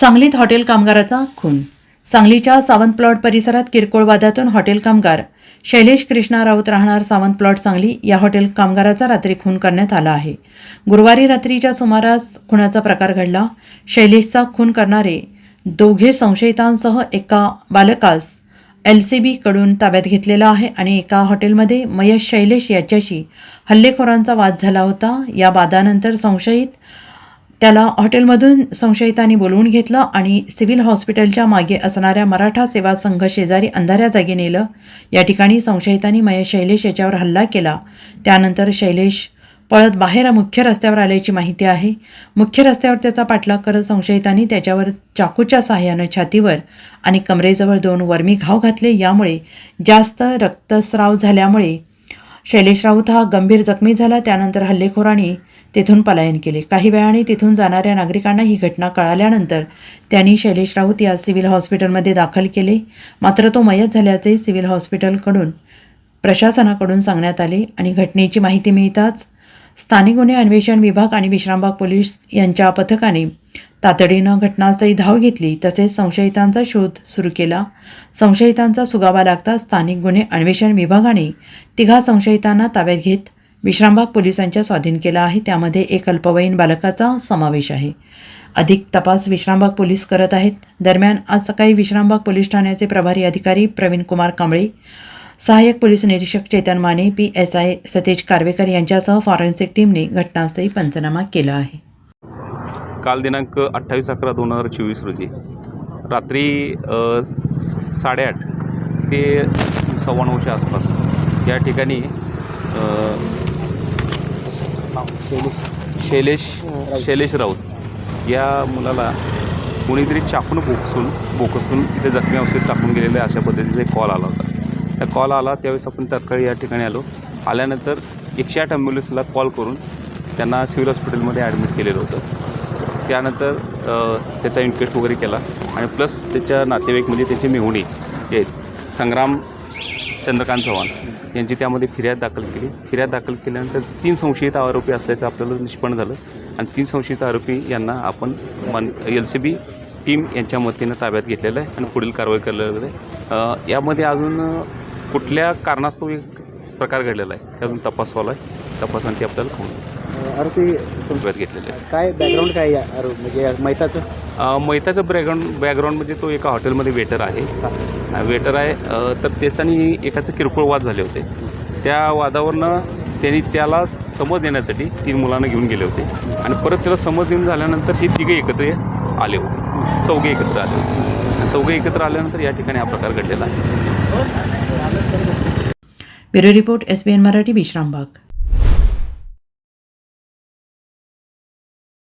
सांगलीत हॉटेल कामगाराचा खून. सांगलीच्या सावंत प्लॉट परिसरात किरकोळ वादातून हॉटेल कामगार शैलेश कृष्णा राऊत राहणार सावंत प्लॉट सांगली या हॉटेल कामगाराचा रात्री खून करण्यात आला आहे. गुरुवारी रात्रीच्या सुमारास खुनाचा प्रकार घडला. शैलेशचा खून करणारे दोघे संशयितांसह एका बालकास एल सी बीकडून ताब्यात घेतलेला आहे आणि एका हॉटेलमध्ये मयश शैलेश याच्याशी हल्लेखोरांचा वाद झाला होता. या वादानंतर संशयित त्याला हॉटेलमधून संशयितांनी बोलवून घेतलं आणि सिव्हिल हॉस्पिटलच्या मागे असणाऱ्या मराठा सेवा संघ शेजारी अंधाऱ्या जागी नेलं. या ठिकाणी संशयितांनी मय शैलेश याच्यावर हल्ला केला. त्यानंतर शैलेश पळत बाहेर मुख्य रस्त्यावर आल्याची माहिती आहे. मुख्य रस्त्यावर त्याचा पाठलाग करत संशयितांनी त्याच्यावर चाकूच्या सहाय्यानं छातीवर आणि कमरेजवळ दोन वर्मी घाव घातले. यामुळे जास्त रक्तस्राव झाल्यामुळे शैलेश राऊत हा गंभीर जखमी झाला. त्यानंतर हल्लेखोरांनी तेथून पलायन केले. काही वेळाने तिथून जाणाऱ्या नागरिकांना ही घटना कळाल्यानंतर त्यांनी शैलेश राऊत या सिव्हिल हॉस्पिटलमध्ये दाखल केले. मात्र तो मयत झाल्याचे सिव्हिल हॉस्पिटलकडून प्रशासनाकडून सांगण्यात आले आणि घटनेची माहिती मिळताच स्थानिक गुन्हे अन्वेषण विभाग आणि विश्रामबाग पोलीस यांच्या पथकाने तातडीनं घटनास्थळी धाव घेतली. तसेच संशयितांचा शोध सुरू केला. संशयितांचा सुगावा लागता स्थानिक गुन्हे अन्वेषण विभागाने तिघा संशयितांना ताब्यात घेत विश्रामबाग पोलिसांच्या स्वाधीन केला आहे. त्यामध्ये एक अल्पवयीन बालकाचा समावेश आहे. अधिक तपास विश्रामबाग पोलीस करत आहेत. दरम्यान आज सकाळी विश्रामबाग पोलीस ठाण्याचे प्रभारी अधिकारी प्रवीण कुमार कांबळे सहाय्यक पोलीस निरीक्षक Chetan Mane P S I Satej Karvekar यांच्यासह फॉरेन्सिक टीमने घटनास्थळी पंचनामा केला आहे. काल दिनांक अठ्ठावीस अकरा दोन हजार चोवीस रोजी रात्री स- साडेआठ ते सव्वा नऊच्या आसपास या ठिकाणी अ, शैलेश शैलेश राऊत. या मुलाला कोणीतरी चाकून बोकसून बोकसून तिथे जखमी अवस्थेत टाकून गेलेले अशा पद्धतीचा एक कॉल आला होता. त्या कॉल आला त्यावेळेस आपण तत्काळी या ठिकाणी आलो. आल्यानंतर एकशे आठ ॲम्ब्युलन्सला कॉल करून त्यांना सिव्हिल हॉस्पिटलमध्ये ॲडमिट केलेलं होतं. त्यानंतर त्याचा इन्क्वेस्ट वगैरे केला. आणि प्लस त्याच्या नातेवाईक म्हणजे त्याचे मेहुणी आहेत संग्राम चंद्रकांत चव्हाण यांची त्यामध्ये फिर्याद दाखल केली. फिर्याद दाखल केल्यानंतर तीन संशयित आरोपी असल्याचं आपल्याला निष्पन्न झालं. आणि तीन संशयित आरोपी यांना आपण मन एल सी बी टीम यांच्या मतीनं ताब्यात घेतलेलं आहे आणि पुढील कारवाई केलेली आहे. यामध्ये अजून कुठल्या कारणास्तव एक प्रकार घडलेला आहे. ते अजून तपास चालू आहे तपासांती आपल्याला कळून आरोपी ताब्यात घेतलेले आहे. काय बॅकग्राऊंड काय या म्हणजे मैताचं? मैताचं बॅकग्राऊंड बॅकग्राऊंड म्हणजे तो एका हॉटेलमध्ये वेटर आहे. वेटर आहे. तर त्याच्यानी एकाचं किरकोळ वाद झाले होते. त्या वादावरनं त्यांनी त्याला समज देण्यासाठी तीन मुलांना घेऊन गेले होते. आणि परत त्याला समज देऊन झाल्यानंतर हे तिघे एकत्र आले होते. चौघे एकत्र आले होते. आणि चौघे एकत्र आल्यानंतर या ठिकाणी हा प्रकार घडलेला आहे. Bureau report S B N Marathi Vishrambag.